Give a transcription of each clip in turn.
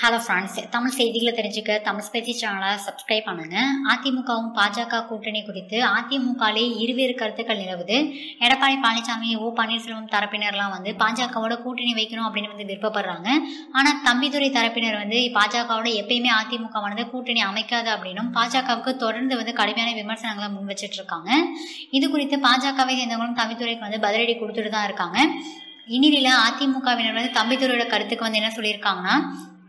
Hello friends Tamil செய்திகளை தெரிஞ்சுக்க தமிழ் பேசி சேனலை சப்ஸ்கிரைப் பண்ணுங்க. அதிமுகவும் பாஜக கூட்டணி குறித்து அதிமுகலே இருவேறு கருத்துக்கள் நிலவுது. எடப்பாடி பழனிசாமி ஓ பன்னீர்செல்வம் தரப்பினர்லாம் வந்து பாஜகவோட கூட்டணி வைக்கணும் அப்படின்னு வந்து விருப்பப்படுறாங்க. ஆனால் தம்பிதுரை தரப்பினர் வந்து பாஜகவோட எப்பயுமே அதிமுகவானது கூட்டணி அமைக்காது அப்படின்னும் பாஜகவுக்கு தொடர்ந்து வந்து கடுமையான விமர்சனங்களை முன் வச்சுட்டு இருக்காங்க இது குறித்து பாஜகவை சேர்ந்தவங்களும் தம்பிதுரைக்கு வந்து பதிலடி கொடுத்துட்டு தான் இருக்காங்க. இந்நிலையில் அதிமுகவினர் வந்து தம்பிதுரையோட கருத்துக்கு வந்து என்ன சொல்லியிருக்காங்கன்னா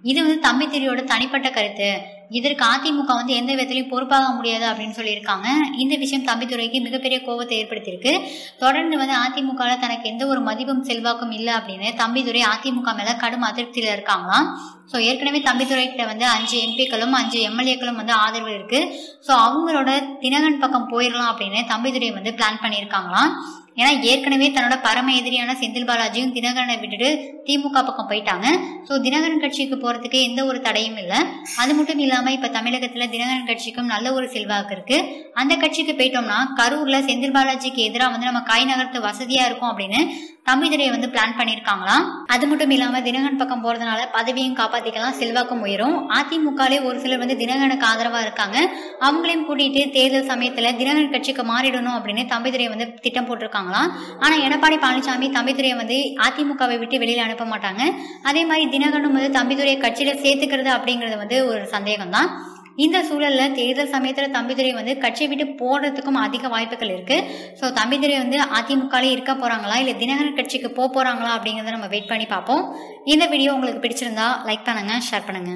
இது வந்து தம்பிதுரையோட தனிப்பட்ட கருத்து. இதற்கு அதிமுக வந்து எந்த விதத்திலையும் பொறுப்பாக முடியாது அப்படின்னு சொல்லியிருக்காங்க. இந்த விஷயம் தம்பித்துறைக்கு மிகப்பெரிய கோபத்தை ஏற்படுத்தியிருக்கு. தொடர்ந்து வந்து அதிமுக தனக்கு எந்த ஒரு மதிப்பும் செல்வாக்கும் இல்லை அப்படின்னு தம்பிதுரை அதிமுக மேல கடும் அதிருப்தியில இருக்காங்களாம். ஸோ ஏற்கனவே தம்பிதுரை கிட்ட வந்து அஞ்சு எம்பிக்களும் அஞ்சு எம்எல்ஏக்களும் வந்து ஆதரவு இருக்கு. ஸோ அவங்களோட தினகன் பக்கம் போயிடலாம் அப்படின்னு தம்பிதுரை வந்து பிளான் பண்ணியிருக்காங்களாம். ஏன்னா ஏற்கனவே தன்னோட பரம எதிரியான செந்தில் பாலாஜியும் தினகரனை விட்டுட்டு திமுக பக்கம் போயிட்டாங்க. ஸோ தினகரன் கட்சிக்கு போறதுக்கு எந்த ஒரு தடையும் இல்லை. அது மட்டும் இல்லாம இப்ப தமிழகத்துல தினகரன் கட்சிக்கும் நல்ல ஒரு செல்வாக்கு இருக்கு. அந்த கட்சிக்கு போயிட்டோம்னா கரூர்ல செந்தில் பாலாஜிக்கு எதிராக வந்து நம்ம காய் நகர்த்து வசதியா இருக்கும் அப்படின்னு தம்பிதுரையை வந்து பிளான் பண்ணியிருக்காங்களாம் அது மட்டும் இல்லாம தினகரன் பக்கம் போறதுனால பதவியும் காப்பாத்திக்கலாம் செல்வாக்கும் உயரும். அதிமுகலே ஒரு சிலர் வந்து தினகரனுக்கு ஆதரவா இருக்காங்க. அவங்களையும் கூட்டிட்டு தேர்தல் சமயத்துல தினகரன் கட்சிக்கு மாறிடணும் அப்படின்னு தம்பிதுரை வந்து திட்டம் போட்டிருக்காங்களாம். ஆனா எடப்பாடி பழனிசாமி தம்பிதுரையை வந்து அதிமுகவை விட்டு வெளியில அனுப்ப மாட்டாங்க. அதே மாதிரி தினகரனும் வந்து தம்பிதுரையை கட்சியில சேர்த்துக்கிறது அப்படிங்கிறது வந்து ஒரு சந்தேகம் தான் இந்த சூழல்ல தேர்தல் சமயத்துல தம்பிதுரை வந்து கட்சியை விட்டு போடுறதுக்கும் அதிக வாய்ப்புகள் இருக்கு. ஸோ தம்பிதுரை வந்து அதிமுகலே இருக்க போறாங்களா? இல்ல தினகரன் கட்சிக்கு போக போறாங்களா அப்படிங்கறத நம்ம வெயிட் பண்ணி பார்ப்போம். இந்த வீடியோ உங்களுக்கு பிடிச்சிருந்தா லைக் பண்ணுங்க ஷேர் பண்ணுங்க.